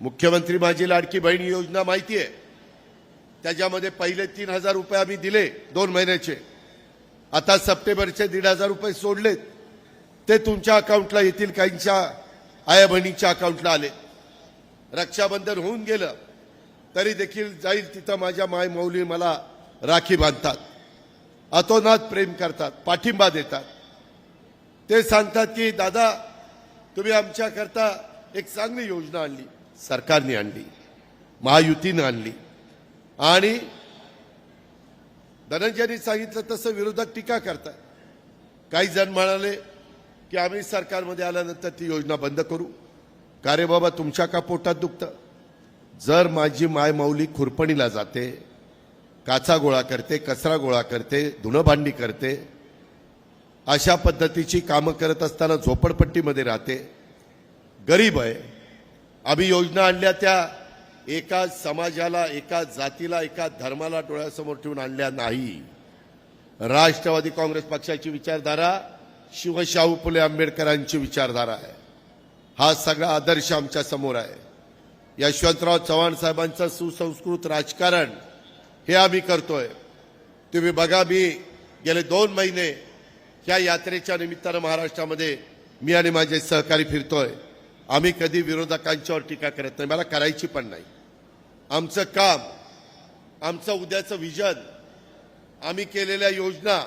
मुख्यमंत्री माझी लाडकी बहीण योजना माहिती आहे. त्याच्यामध्ये पहिले तीन हजार रुपये आम्ही दिले दोन महिन्याचे. आता सप्टेंबरचे दीड हजार रुपये सोडलेत. ते तुमच्या अकाउंटला येतील काहींच्या आया बहिणीच्या अकाउंटला आले. रक्षाबंधन होऊन गेलं तरी देखील जाईल तिथं माझ्या माय मौली मला राखी बांधतात. अतोनात प्रेम करतात पाठिंबा देतात. ते सांगतात की दादा तुम्ही आमच्याकरता एक चांगली योजना आणली. सरकारने आणली महायुतीनं आणली. आणि धनंजयनी सांगितलं तसं विरोधक टीका करतात. काही जण म्हणाले की आम्ही सरकारमध्ये आल्यानंतर ती योजना बंद करू. का रे बाबा तुमच्या का पोटात दुखतं? जर माझी मायमाऊली खुरपणीला जाते काचा गोळा करते कचरा गोळा करते धुणं भांडी करते अशा पद्धतीची कामं करत असताना झोपडपट्टीमध्ये राहते गरीब आहे आम्ही योजना आणल्या त्या एका समाजाला एका जातीला एका धर्माला डोळ्यासमोर ठेवून आणल्या नाही. राष्ट्रवादी काँग्रेस पक्षाची विचारधारा शिवशाहू फुले आंबेडकरांची विचारधारा आहे. हा सगळा आदर्श आमच्यासमोर आहे. यशवंतराव चव्हाण साहेबांचं सुसंस्कृत राजकारण हे आम्ही करतोय. तुम्ही बघा मी गेले दोन महिने या यात्रेच्या निमित्तानं महाराष्ट्रामध्ये मी आणि माझे सहकारी फिरतोय. आम्ही कधी विरोधकांच्यावर टीका करत नाही. मला करायची पण नाही. आमचं काम आमचं उद्याचं विजन आम्ही केलेल्या योजना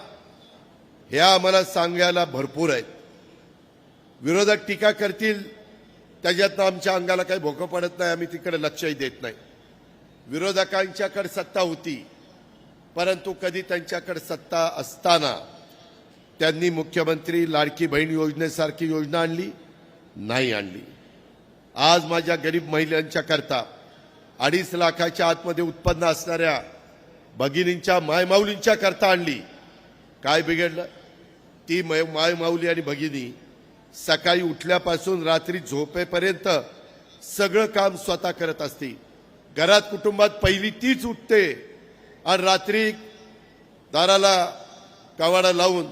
ह्या आम्हाला सांगायला भरपूर आहेत. विरोधक टीका करतील त्याच्यातनं आमच्या अंगाला काही भोकं पडत नाही आम्ही तिकडे लक्षही देत नाही. विरोधकांच्याकडे सत्ता होती परंतु कधी त्यांच्याकडे सत्ता असताना त्यांनी मुख्यमंत्री लाडकी बहीण योजनेसारखी योजना आणली. नाही आणली. आज माझ्या गरीब महिलांच्या करता अडीच लाखाच्या आतमध्ये उत्पन्न असणाऱ्या भगिनींच्या मायमाऊलींच्या करता आणली. काय बिघडलं? ती मै- मायमाऊली आणि भगिनी सकाळी उठल्यापासून रात्री झोपेपर्यंत सगळं काम स्वतः करत असते घरात कुटुंबात पहिली तीच उठते आणि रात्री दाराला कवाडा लावून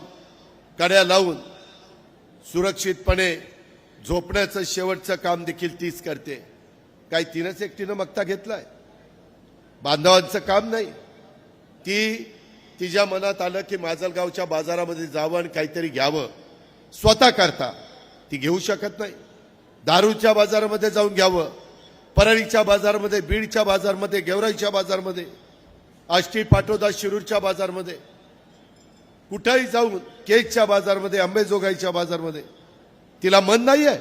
कड्या लावून सुरक्षितपणे झोपण्याचं शेवटचं काम देखील तीच करते. काय तिनंच एकटीनं मक्ता घेतलाय? बांधवांचं काम नाही. ती तिच्या मनात आलं की माजलगावच्या बाजारामध्ये जावं आणि काहीतरी घ्यावं. स्वतः करता. ती घेऊ शकत नाही. दारूच्या बाजारामध्ये जाऊन घ्यावं. परळीच्या बाजारामध्ये बीडच्या बाजारमध्ये गेवराईच्या बाजारमध्ये आष्टी पाटोदा शिरूरच्या बाजारमध्ये कुठंही जाऊन केकच्या बाजारमध्ये अंबेजोगाईच्या बाजारमध्ये तिला मन नाही आहे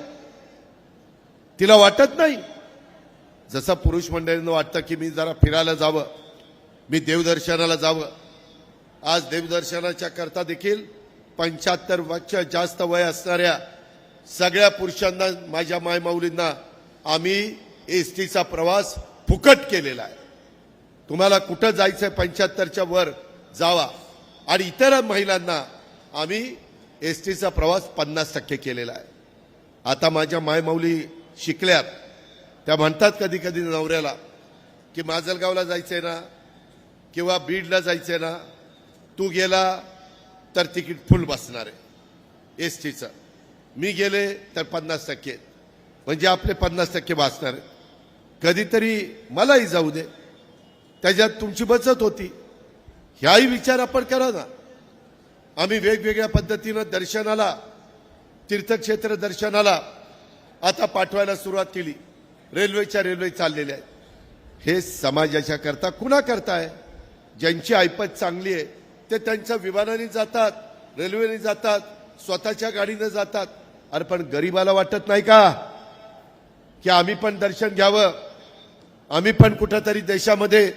तिला वाटत नाही. जसं पुरुष मंडळींना वाटतं की मी जरा फिरायला जावं मी देवदर्शनाला जावं. आज देवदर्शनाच्या करता देखील पंच्याहत्तर वर्ष जास्त वय असणाऱ्या सगळ्या पुरुषांना माझ्या मायमाऊलींना आम्ही एस टीचा प्रवास फुकट केलेला आहे. तुम्हाला कुठं जायचं आहे पंच्याहत्तरच्या वर जावा. आणि इतर महिलांना आम्ही एस टीचा प्रवास पन्नास टक्के केलेला आहे. आता माझ्या मायमाऊली शिकल्यात. त्या म्हणतात कधी कधी नवऱ्याला की माजलगावला जायचं आहे ना किंवा बीडला जायचं आहे ना तू गेला तर तिकीट फुल बसणार आहे. एस टीचं मी गेले तर पन्नास टक्के. म्हणजे आपले पन्नास टक्के वाचणार आहे. कधीतरी मलाही जाऊ दे. त्याच्यात तुमची बचत होती. ह्याही विचार आपण करा ना. आम्ही वेगवेगळ्या पद्धतीनं दर्शनाला तीर्थक्षेत्र दर्शनाला आता पाठवायला सुरुवात केली. रेल्वेच्या रेल्वे चाललेल्या आहेत. हे समाजाच्या करता कुणा करताय ज्यांची ऐपत चांगली आहे ते त्यांच्या विमानाने जातात रेल्वेने जातात स्वतःच्या गाडीने जातात. अरे पण गरीबाला वाटत नाही का? की आम्ही पण दर्शन घ्यावं. आम्ही पण कुठंतरी देशामध्ये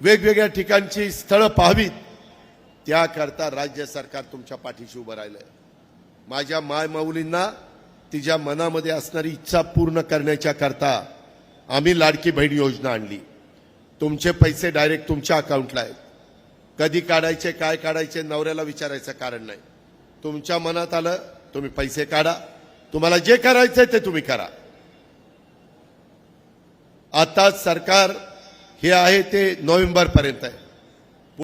वेगवेगळ्या ठिकाणची स्थळं पाहावीत. त्याकरता राज्य सरकार तुमच्या पाठीशी उभं राहिलंय. माझ्या मायमाऊलींना तिच्या मनामध्ये असणारी इच्छा पूर्ण करण्याच्या करता आम्ही लाडकी बहीण योजना आणली. तुमचे पैसे डायरेक्ट तुमच्या अकाउंटला आहेत. कधी काढायचे काय काढायचे नवऱ्याला विचारायचं कारण नाही. तुमच्या मनात आलं तुम्ही पैसे काढा. तुम्हाला जे करायचंय ते तुम्ही करा. आता सरकार हे आहे ते नोव्हेंबर पर्यंत आहे.